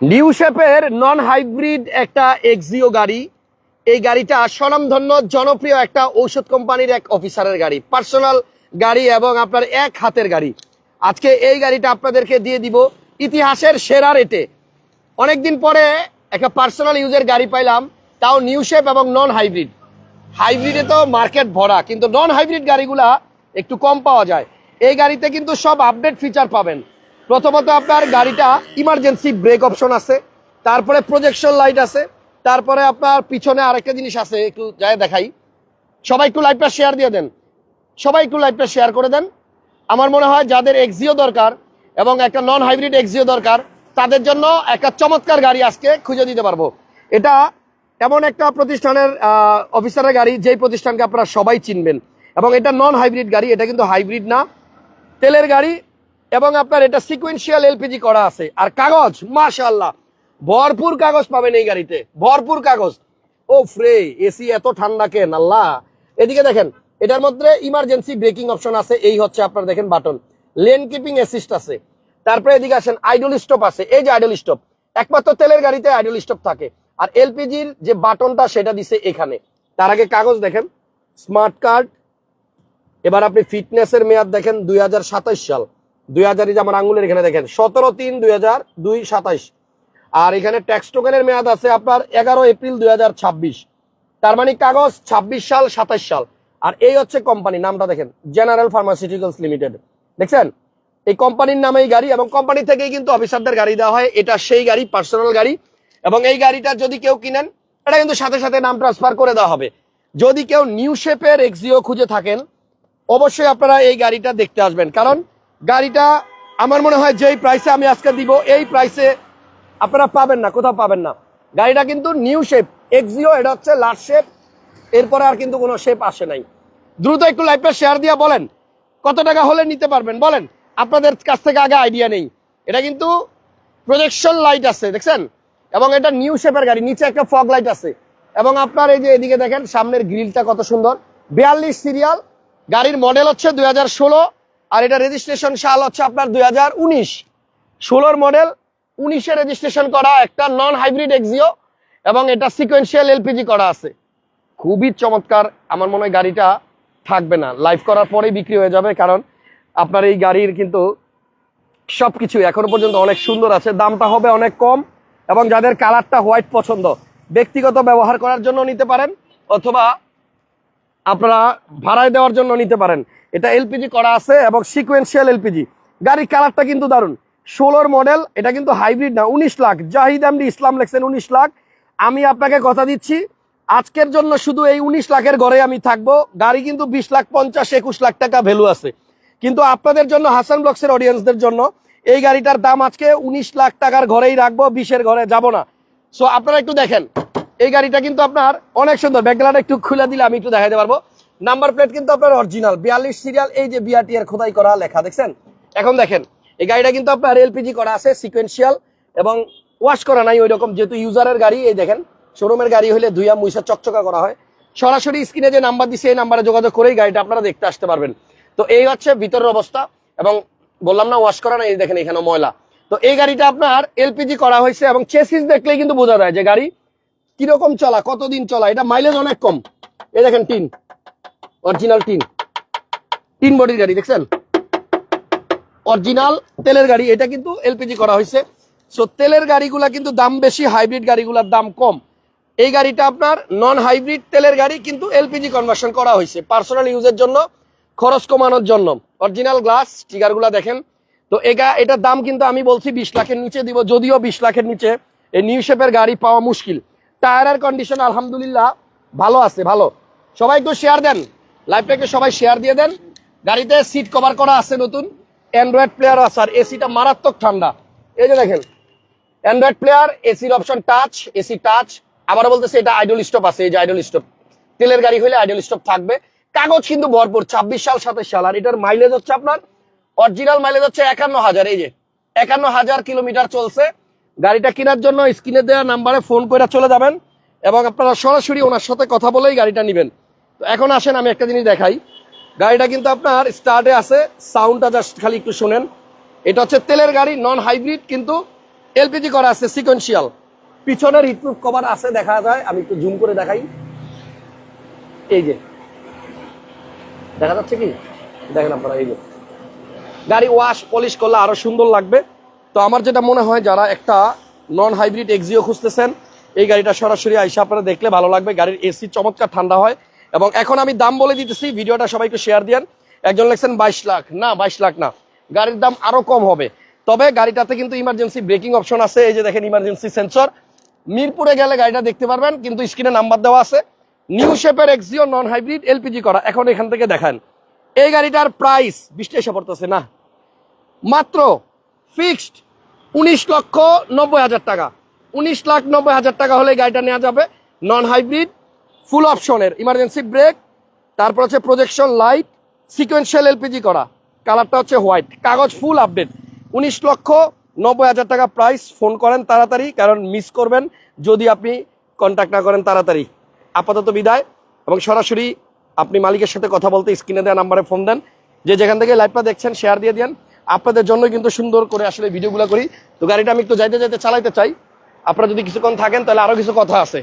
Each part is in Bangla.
নিউ শেপের নন হাইব্রিড একটা এক্সিও গাড়ি। এই গাড়িটা স্বনামধন্য, জনপ্রিয় একটা ঔষধ কোম্পানির এক অফিসারের গাড়ি, পার্সোনাল গাড়ি এবং আপনার এক হাতের গাড়ি। আজকে এই গাড়িটা আপনাদেরকে দিয়ে দিব ইতিহাসের সেরা রেটে। অনেকদিন পরে একটা পার্সোনাল ইউজের গাড়ি পাইলাম, তাও নিউ শেপ এবং নন হাইব্রিড। হাইব্রিডে তো মার্কেট ভরা, কিন্তু নন হাইব্রিড গাড়িগুলা একটু কম পাওয়া যায়। এই গাড়িতে কিন্তু সব আপডেট ফিচার পাবেন। প্রথমত আপনার গাড়িটা ইমার্জেন্সি ব্রেক অপশন আছে, তারপরে প্রজেকশন লাইট আছে, তারপরে আপনার পিছনে আরেকটা জিনিস আছে, একটু যাই দেখাই। সবাই একটু লাইভটা শেয়ার দিয়ে দেন। সবাই একটু লাইভটা শেয়ার করে দেন। আমার মনে হয় যাদের এক্সিও দরকার এবং একটা নন হাইব্রিড এক্সিও দরকার, তাদের জন্য একটা চমৎকার গাড়ি আজকে খুঁজে দিতে পারব। এটা এমন একটা প্রতিষ্ঠানের অফিসারের গাড়ি, যেই প্রতিষ্ঠানকে আপনারা সবাই চিনবেন। এবং এটা নন হাইব্রিড গাড়ি, এটা কিন্তু হাইব্রিড না। তেলের গাড়ি এবং আপনার এটা সিকুয়েন্সিয়াল এলপিজি করা আছে। আর কাগজ, মাশাআল্লাহ, ভরপুর কাগজ পাবেন এই গাড়িতে, ভরপুর কাগজ। ও ফ্রে, এসি এত ঠান্ডা কেন আল্লাহ? এদিকে দেখেন, এটার মধ্যে ইমার্জেন্সি ব্রেকিং অপশন আছে, এই হচ্ছে আপনার দেখেন বাটন লেন কিপিং অ্যাসিস্ট আছে। তারপরে এদিকে আসেন আইডল স্টপ আছে। এই যে আইডল স্টপ একমাত্র তেলের গাড়িতে আইডল স্টপ থাকে। আর এলপিজির যে বাটনটা সেটা দিছে এখানে। তার আগে কাগজ দেখেন স্মার্ট কার্ড এবার আপনি ফিটনেসের মেয়াদ দেখেন, দুই হাজার সাতাশ সাল। দুই হাজার যে আমার আঙ্গুলের এখানে দেখেন, সতেরো তিন দুই হাজার দুই সাতাইশ। আর এখানে ট্যাক্স টোকেনের মেয়াদ আছে আপনার এগারো এপ্রিল দুই হাজার ছাব্বিশ। তার মানে কাগজ ছাব্বিশ সাল, সাতাইশ সাল। আর এই হচ্ছে কোম্পানি নামটা দেখেন জেনারেল ফার্মাসিউটিক্যালস লিমিটেড দেখছেন? এই কোম্পানির নামে এই গাড়ি এবং কোম্পানি থেকেই কিন্তু অফিসারদের গাড়ি দেওয়া হয়। এটা সেই গাড়ি পার্সোনাল গাড়ি। এবং এই গাড়িটা যদি কেউ কিনেন, এটা কিন্তু সাথে সাথে নাম ট্রান্সফার করে দেওয়া হবে। যদি কেউ নিউ শেপের এক্সিও খুঁজে থাকেন, অবশ্যই আপনারা এই গাড়িটা দেখতে আসবেন। কারণ গাড়িটা আমার মনে হয় যেই প্রাইসে আমি আজকে দিব, এই প্রাইসে আপনারা পাবেন না, কোথাও পাবেন না। গাড়িটা কিন্তু নিউ শেপ এক্সিও এটা হচ্ছে লাস্ট শেপ এরপরে আর কিন্তু কোনো শেপ আসে নাই। দ্রুত একটু লাইভটা শেয়ার দিয়ে বলেন, কত টাকা হলে নিতে পারবেন? বলেন, আপনাদের কাছ থেকে আগে আইডিয়া নেই। এটা কিন্তু প্রজেকশন লাইট আছে, দেখছেন? এবং এটা নিউ শেপের গাড়ি, নিচে একটা ফগ লাইট আছে। এবং আপনার এই যে এদিকে দেখেন, সামনের গ্রিলটা কত সুন্দর। বিয়াল্লিশ সিরিয়াল গাড়ির মডেল হচ্ছে দুই হাজার ষোলো। আর এটা রেজিস্ট্রেশন সাল হচ্ছে আপনার দুই হাজার উনিশ। ষোলোর মডেল উনিশে রেজিস্ট্রেশন করা একটা নন হাইব্রিড এক্সিও এবং এটা সিকোয়েন্সিয়াল এলপিজি করা আছে। খুবই চমৎকার, আমার মনে হয় গাড়িটা থাকবে না। লাইভ করার পরেই বিক্রি হয়ে যাবে, কারণ আপনার এই গাড়ির কিন্তু সবকিছু এখনও পর্যন্ত অনেক সুন্দর আছে, দামটা হবে অনেক কম এবং যাদের কালারটা হোয়াইট পছন্দ, ব্যক্তিগত ব্যবহার করার জন্য নিতে পারেন, অথবা আপনারা ভাড়ায় দেওয়ার জন্য নিতে পারেন। এটা এলপিজি করা আছে এবং সিকোয়েন্সিয়াল এলপিজি। গাড়ির কালারটা কিন্তু দারুণ। ষোলোর মডেল এটা কিন্তু হাইব্রিড না, উনিশ লাখ। জাহিদ এমডি ইসলাম লেখছেন উনিশ লাখ। আমি আপনাকে কথা দিচ্ছি, আজকের জন্য শুধু এই উনিশ লাখের ঘরে আমি থাকব। গাড়ি কিন্তু বিশ লাখ, পঞ্চাশ, একুশ লাখ টাকা ভ্যালু আছে। কিন্তু আপনাদের জন্য, হাসান ব্লকসের অডিয়েন্সদের জন্য, এই গাড়িটার দাম আজকে উনিশ লাখ টাকার ঘরেই রাখব, বিশের ঘরে যাব না। সো আপনারা একটু দেখেন। এই গাড়িটা কিন্তু আপনার অনেক সুন্দর। ব্যাকগ্রাউন্ড একটু খুলে দিলে আমি একটু দেখাতে পারব। নাম্বার প্লেট কিন্তু আপনার অরিজিনাল বিয়াল্লিশ সিরিয়াল এই যে বিআরটি এর খোদাই করা লেখা, দেখছেন? এখন দেখেন, এই গাড়িটা কিন্তু আপনার এলপিজি করা আছে সিকোয়েন্সিয়াল এবং ওয়াশ করা নাই ওই রকম যেহেতু ইউজারের গাড়ি, এই দেখেন শোরুমের গাড়ি হলে দুইয়া মুইসা চকচকা করা হয়। সরাসরি স্ক্রিনে যে নাম্বার দিছে, এই নাম্বারে যোগাযোগ করেই গাড়িটা আপনারা দেখতে আসতে পারবেন। তো এই হচ্ছে ভিতরের অবস্থা, এবং বললাম না ওয়াশ করা নাই দেখেন এখানে ময়লা। তো এই গাড়িটা আপনার এলপিজি করা হয়েছে, এবং চেসিস দেখলেই কিন্তু বোঝা যায় যে গাড়ি কীরকম চলা? কতদিন চলা? এটা মাইলেজ অনেক কম। এই দেখেন টিন। Original tin. টিন বডির গাড়ি, দেখছেন? অরিজিনাল তেলের গাড়ি। এটা কিন্তু এলপিজি করা হয়েছে। সো তেলের গাড়িগুলা কিন্তু দাম বেশি হাইব্রিড গাড়িগুলোর দাম কম। এই গাড়িটা আপনার নন হাইব্রিড তেলের গাড়ি কিন্তু এলপিজি কনভার্সন করা হয়েছে পার্সোনাল ইউজের জন্য, খরচ কমানোর জন্য। অরিজিনাল গ্লাস স্টিকারগুলা দেখেন। তো এটা, এটার দাম কিন্তু আমি বলছি বিশ লাখের নিচে দিব, যদিও বিশ লাখের নিচে। এই নিউ শেপের গাড়ি পাওয়া মুশকিল। টায়ারের কন্ডিশন আলহামদুলিল্লাহ ভালো আছে, ভালো। সবাই একটু শেয়ার দেন। লাইভটাকে সবাই শেয়ার দিয়ে দেন। গাড়িতে সিট কভার করা আছে নতুন। অ্যান্ড্রয়েড প্লেয়ার আছে, আর এসিটা মারাত্মক ঠান্ডা। এই যে দেখেন অ্যান্ড্রয়েড প্লেয়ার এসির অপশন টাচ এসি টাচ আবারও বলতেছে, এটা আইডল স্টপ আছে, এই যে আইডল স্টপ তেলের গাড়ি হলে আইডল স্টপ থাকবে। কাগজ কিন্তু ভরপুর, ছাব্বিশ সাল, সাতাশ সাল, আর এটার মাইলেজ হচ্ছে আপনার অরিজিনাল মাইলেজ হচ্ছে একান্ন হাজার, এই যে। একান্ন হাজার কিলোমিটার চলছে। গাড়িটা কেনার জন্য স্ক্রিনে দেওয়া নাম্বারে ফোন করে চলে যাবেন এবং আপনারা সরাসরি ওনার সাথে কথা বলেই গাড়িটা নেবেন। তো এখন আসেন, আমি একটা জিনিস দেখাই। গাড়িটা কিন্তু আপনার স্টার্টে আছে, সাউন্ডটা জাস্ট খালি একটু শোনেন। এটা হচ্ছে তেলের গাড়ি নন হাইব্রিড কিন্তু এলপিজি করা আছে সিকোয়েন্সিয়াল পিছনের হিটপ্রুফ কভার আছে, দেখা যায়। আমি একটু জুম করে দেখাই। এই যে। দেখা যাচ্ছে কি? দেখেন আপনারা, এই যে। গাড়ি ওয়াশ পলিশ করলে আরও সুন্দর লাগবে। তো আমার যেটা মনে হয়, যারা একটা নন হাইব্রিড এক্সিও খুঁজতেছেন, এই গাড়িটা সরাসরি আইসা আপনারা দেখলে ভালো লাগবে। গাড়ির এসি চমৎকার ঠান্ডা হয়। এবং এখন আমি দাম বলে দিতেছি, ভিডিওটা সবাইকে শেয়ার দিয়েন। একজন লেখছেন বাইশ লাখ। না, বাইশ লাখ না। গাড়ির দাম আরও কম হবে। তবে গাড়িটাতে কিন্তু ইমার্জেন্সি ব্রেকিং অপশন আছে। এই যে দেখেন ইমার্জেন্সি সেন্সর মিরপুরে গেলে গাড়িটা দেখতে পারবেন, কিন্তু স্ক্রিনে নাম্বার দেওয়া আছে। নিউ শেপের এক্সিও নন হাইব্রিড এলপিজি করা। এখন এখান থেকে দেখান। এই গাড়িটার প্রাইস বিশটা এসে পড়তেছে না। মাত্র ফিক্সড উনিশ লক্ষ নব্বই হাজার টাকা। উনিশ লাখ নব্বই হাজার টাকা হলে গাড়িটা নেওয়া যাবে। নন হাইব্রিড ফুল অপশনের ইমার্জেন্সি ব্রেক তারপর হচ্ছে প্রজেকশন লাইট সিকোয়েন্সিয়াল এলপিজি করা। কালারটা হচ্ছে হোয়াইট কাগজ ফুল আপডেট উনিশ লক্ষ নব্বই হাজার টাকা প্রাইস ফোন করেন তাড়াতাড়ি, কারণ মিস করবেন যদি আপনি কন্ট্যাক্ট না করেন তাড়াতাড়ি। আপাতত বিদায়। এবং সরাসরি আপনি মালিকের সাথে কথা বলতে স্ক্রিনে দেওয়া নাম্বারে ফোন দেন। যে যেখান থেকে লাইভটা দেখছেন শেয়ার দিয়ে দেন আপনাদের জন্য কিন্তু সুন্দর করে আসলে ভিডিওগুলো করি। তো গাড়িটা আমি একটু যাইতে যাইতে চালাইতে চাই। আপনারা যদি কিছুক্ষণ থাকেন, তাহলে আরও কিছু কথা আছে।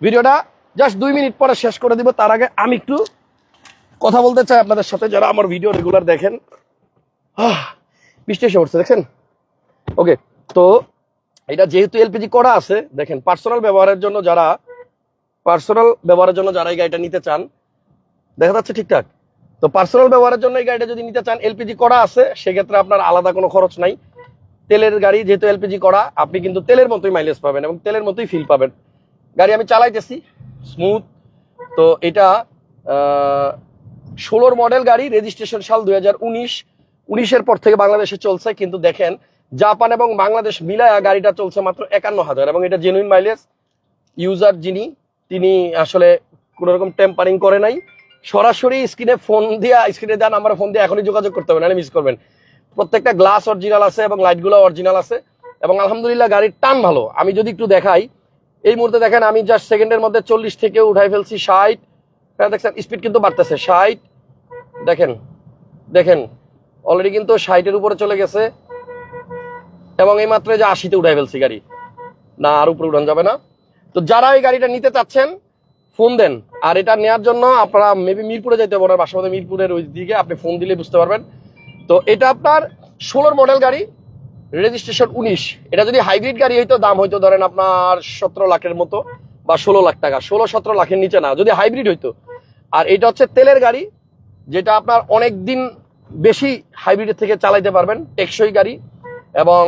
ভিডিওটা জাস্ট দুই মিনিট পরে শেষ করে দিব। তার আগে আমি একটু কথা বলতে চাই আপনাদের সাথে। যারা আমার ভিডিও রেগুলার দেখেন বৃষ্টি এসে পড়ছে দেখছেন ওকে তো এটা যেহেতু এলপিজি করা আছে, দেখেন পার্সোনাল ব্যবহারের জন্য যারা পার্সোনাল ব্যবহারের জন্য যারা এই গাড়িটা নিতে চান, দেখা যাচ্ছে ঠিকঠাক। তো পার্সোনাল ব্যবহারের জন্য এই গাড়িটা যদি নিতে চান এলপিজি করা আছে, সেক্ষেত্রে আপনার আলাদা কোনো খরচ নাই। তেলের গাড়ি যেহেতু এলপিজি করা, আপনি কিন্তু তেলের মতোই মাইলেজ পাবেন এবং তেলের মতোই ফিল পাবেন। গাড়ি আমি চালাইতেছি স্মুথ তো এটা ষোলোর মডেল গাড়ি রেজিস্ট্রেশন সাল দুই হাজার উনিশ। উনিশের পর থেকে বাংলাদেশে চলছে, কিন্তু দেখেন, জাপান এবং বাংলাদেশ মিলায়া গাড়িটা চলছে মাত্র একান্ন হাজার এবং এটা জেনুইন মাইলেজ ইউজার যিনি, তিনি আসলে কোনো রকম টেম্পারিং করে নাই। সরাসরি স্ক্রিনে ফোন দিয়া, স্ক্রিনে দেওয়া নাম্বারে ফোন দিয়ে এখনই যোগাযোগ করতে হবে না মিস করবেন। প্রত্যেকটা গ্লাস অরিজিনাল আছে এবং লাইটগুলো অরিজিনাল আছে এবং আলহামদুলিল্লাহ গাড়ির টান ভালো। আমি যদি একটু দেখাই, এই মুহূর্তে দেখেন, আমি জাস্ট সেকেন্ডের মধ্যে চল্লিশ থেকে উঠাই ফেলছি, ষাট। হ্যাঁ দেখছেন স্পিড কিন্তু বাড়তেছে, ষাট। দেখেন দেখেন অলরেডি কিন্তু ষাটের উপরে চলে গেছে। এবং এই মাত্র যে আশিতে উঠাই ফেলছি গাড়ি। না, আর উপরে উঠান যাবে না। তো যারা এই গাড়িটা নিতে চাচ্ছেন ফোন দেন। আর এটা নেওয়ার জন্য আপনারা মেবি মিরপুরে যেতে পারেন বাসাবাদে মিরপুরের ওই দিকে আপনি ফোন দিলে বুঝতে পারবেন। তো এটা আপনার ষোলোর মডেল গাড়ি রেজিস্ট্রেশন উনিশ। এটা যদি হাইব্রিড গাড়ি হইতো, দাম হইতো ধরেন আপনার সতেরো লাখের মতো বা ষোলো লাখ টাকা। ষোলো, সতেরো লাখের নিচে না, যদি হাইব্রিড হইতো। আর এটা হচ্ছে তেলের গাড়ি, যেটা আপনার অনেক দিন বেশি হাইব্রিডের থেকে চালাইতে পারবেন, টেকসই গাড়ি এবং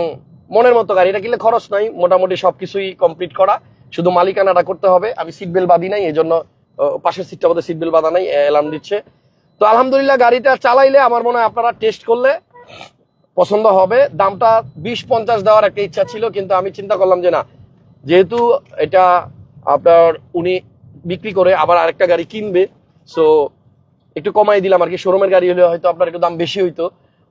মনের মতো গাড়ি। এটা কিনলে খরচ নাই, মোটামুটি সবকিছুই কমপ্লিট করা। শুধু মালিকানাটা করতে হবে। আমি সিট বেল্ট বাঁধি নাই এই জন্য পাশের সিটটা বোধহয় সিট বেল্ট বাঁধা নাই অ্যালার্ম দিচ্ছে। তো আলহামদুলিল্লাহ, গাড়িটা চালাইলে আমার মনে হয় আপনারা টেস্ট করলে পছন্দ হবে। দামটা বিশ পঞ্চাশ দেওয়ার একটা ইচ্ছা ছিল, কিন্তু আমি চিন্তা করলাম যে না, যেহেতু এটা আপনার উনি বিক্রি করে আবার আরেকটা গাড়ি কিনবে সো একটু কমাই দিলাম আর কি। শোরুমের গাড়ি হলে হয়তো আপনার একটু দাম বেশি হইতো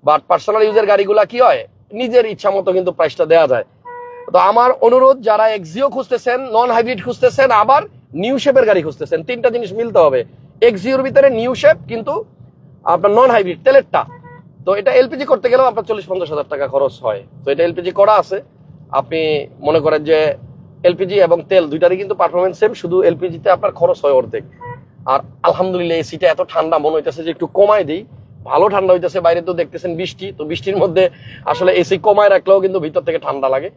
বাট পার্সোনাল ইউজের গাড়িগুলা কি হয়? নিজের ইচ্ছা মতো কিন্তু প্রাইসটা দেওয়া যায়। তো আমার অনুরোধ, যারা এক্সিও খুঁজতেছেন নন হাইব্রিড খুঁজতেছেন, আবার নিউ শেপের গাড়ি খুঁজতেছেন, তিনটা জিনিস মিলতে হবে। এক্সিওর ভিতরে নিউ শেপ কিন্তু আপনার নন হাইব্রিড তেলেরটা। তো এটা এলপিজি করতে গেলেও আপনার চল্লিশ পঞ্চাশ হাজার টাকা খরচ হয়। তো এটা এলপিজি করা আছে। আপনি মনে করেন যে এলপিজি এবং তেল দুইটারই কিন্তু পারফরমেন্স সেম শুধু এলপিজিতে আপনার খরচ হয় অর্ধেক। আর আলহামদুলিল্লাহ এসিটা এত ঠান্ডা, মনে হইতেছে যে একটু কমাই দিই। ভালো ঠান্ডা হইতেছে, বাইরে তো দেখতেছেন বৃষ্টি। তো বৃষ্টির মধ্যে আসলে এসি কমায় রাখলেও কিন্তু ভিতর থেকে ঠান্ডা লাগে।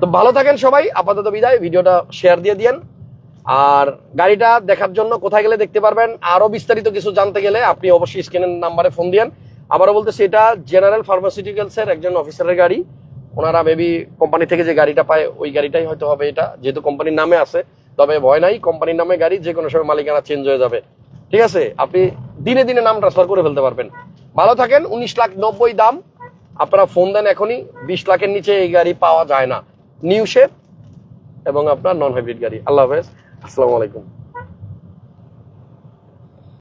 তো ভালো থাকেন সবাই, আপাতত বিদায়। ভিডিওটা শেয়ার দিয়ে দিয়েন। আর গাড়িটা দেখার জন্য কোথায় গেলে দেখতে পারবেন আরও বিস্তারিত কিছু জানতে গেলে আপনি অবশ্যই স্ক্রিনের নাম্বারে ফোন দিয়েন। আবারও বলতেছি, এটা জেনারেল ফার্মাসিউটিক্যালস এর একজন অফিসারের গাড়ি। ওনারা মেবি কোম্পানি থেকে যে গাড়িটা পায়, ওই গাড়িটাই হয়তো হবে এটা, যেহেতু কোম্পানির নামে আছে। তবে ভয় নাই কোম্পানির নামে গাড়ি, যে কোনো সময় মালিকানা চেঞ্জ হয়ে যাবে। ঠিক আছে? আপনি দিনে দিনে নাম ট্রান্সফার করে ফেলতে পারবেন। ভালো থাকেন, উনিশ লাখ নব্বই দাম। আপনারা ফোন দেন এখনই, বিশ লাখের নিচে এই গাড়ি পাওয়া যায় না। নিউ শেপ এবং আপনার নন হাইব্রিড গাড়ি। আল্লাহ হাফেজ। আসসালামু আলাইকুম।